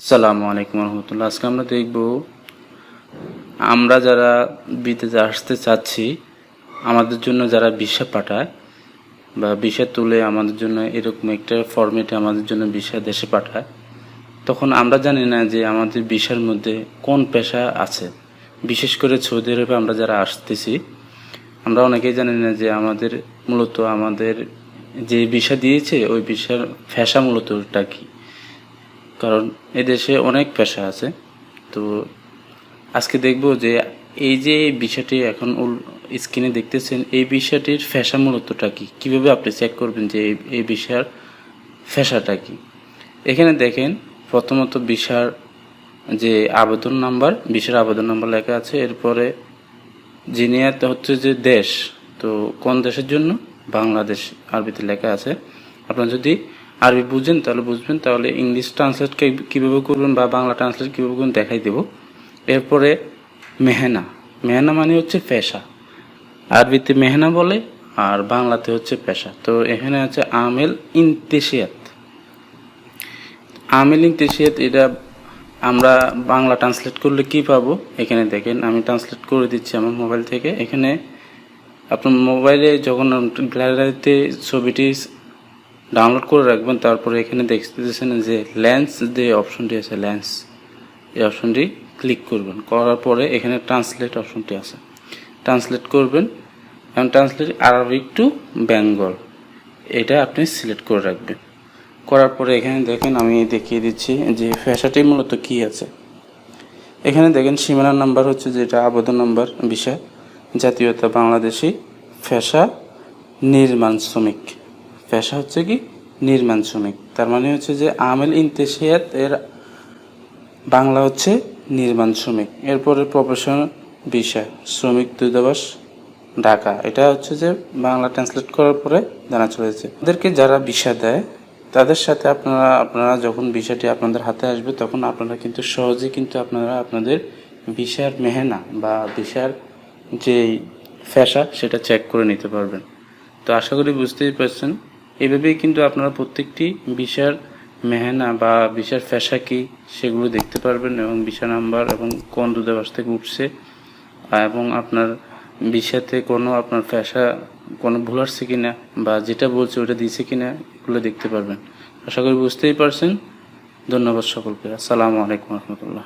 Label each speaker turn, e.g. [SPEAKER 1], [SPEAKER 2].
[SPEAKER 1] আসসালামু আলাইকুম রহমতুল্লাহ। আজকে আমরা দেখব, আমরা যারা বিদেশে আসতে চাচ্ছি, আমাদের জন্য যারা ভিসা পাঠায়, বা ভিসা তুলে আমাদের জন্য এরকম একটা ফর্মেটে আমাদের জন্য ভিসা দেশে পাঠায়, তখন আমরা জানি না যে আমাদের ভিসার মধ্যে কোন পেশা আছে। বিশেষ করে সৌদি আরবে আমরা যারা আসতেছি, আমরা অনেকেই জানি না যে আমাদের মূলত আমাদের যে ভিসা দিয়েছে, ওই ভিসার পেশা মূলতটা কী। কারণ এদেশে অনেক পেশা আছে। তো আজকে দেখব যে এই যে বিষয়টি এখন স্ক্রিনে দেখতেছেন, এই বিষয়টির ফ্যাশা মূলতটা কী? কীভাবে আপনি চেক করবেন যে এই- বিষয়ের ফ্যাশাটা কী? এখানে দেখেন, প্রথমত বিষার যে আবেদন নাম্বার, বিষয়ের আবেদন নাম্বার লেখা আছে। এরপরে জিনিয়াত হচ্ছে যে দেশ, তো কোন দেশের জন্য? বাংলাদেশ আরবিতে লেখা আছে। আপনার যদি আরবি বুঝেন, তাহলে বুঝবেন। তাহলে ইংলিশ ট্রান্সলেট কীভাবে করবেন বা বাংলা ট্রান্সলেট কীভাবে করবেন দেখাই দেব। এরপরে মেহনা। মেহনা মানে হচ্ছে পেশা। আরবিতে মেহনা বলে, আর বাংলাতে হচ্ছে পেশা। তো এখানে আছে আমেল ইনতেশিয়াত। আমেল ইনতেশিয়াত, এটা আমরা বাংলা ট্রান্সলেট করলে কি পাবো? এখানে দেখেন, আমি ট্রান্সলেট করে দিচ্ছি আমার মোবাইল থেকে। এখানে আপনার মোবাইলে যখন গ্যালারিতে ছবিটি ডাউনলোড করে রাখবেন, তারপরে এখানে দেখতেছেন যে লেন্স যে অপশনটি আছে লেন্স এই অপশনটি ক্লিক করবেন। করার পরে এখানে ট্রান্সলেট অপশনটি আছে। ট্রান্সলেট করবেন এবং ট্রান্সলেট আরবিক টু বেঙ্গল, এটা আপনি সিলেক্ট করে রাখবেন। করার পরে এখানে দেখেন, আমি দেখিয়ে দিচ্ছি যে ফ্যাশাটি মূলত কি আছে। এখানে দেখেন সীমানার নাম্বার হচ্ছে যেটা আবেদন নাম্বার বিষয়, জাতীয়তা বাংলাদেশি ফ্যাশা নির্মাণ শ্রমিক। পেশা হচ্ছে কি? নির্মাণ শ্রমিক। তার মানে হচ্ছে যে আমেল ইন্তেশিয়াত এর বাংলা হচ্ছে নির্মাণ শ্রমিক। এরপরে প্রফেশন বিষয়, শ্রমিক দূতাবাস, ঢাকা। এটা হচ্ছে যে বাংলা ট্রান্সলেট করার পরে জানা চলেছে ওদেরকে যারা ভিসা দেয়, তাদের সাথে আপনারা আপনারা যখন ভিসাটি আপনাদের হাতে আসবে, তখন আপনারা কিন্তু সহজেই কিন্তু আপনারা আপনাদের ভিসার মেহনা বা ভিসার যেই ফ্যাশা সেটা চেক করে নিতে পারবেন। তো আশা করি বুঝতেই পারছেন। এভাবেই কিন্তু আপনারা প্রত্যেকটি বিষয়ের মেহনা বা বিষয়ের ফ্যাশা কি সেগুলো দেখতে পারবেন এবং বিষয় নাম্বার এবং কোন দূতাবাস থেকে উঠছে এবং আপনার বিষয়তে কোনো আপনার ফ্যাশা কোনো ভুল আসছে কিনা বা যেটা বলছে ওটা দিয়েছে কিনা এগুলো দেখতে পারবেন। আশা করি বুঝতেই পারছেন। ধন্যবাদ সকলকে। আসসালামু আলাইকুম রহমতুল্লাহ।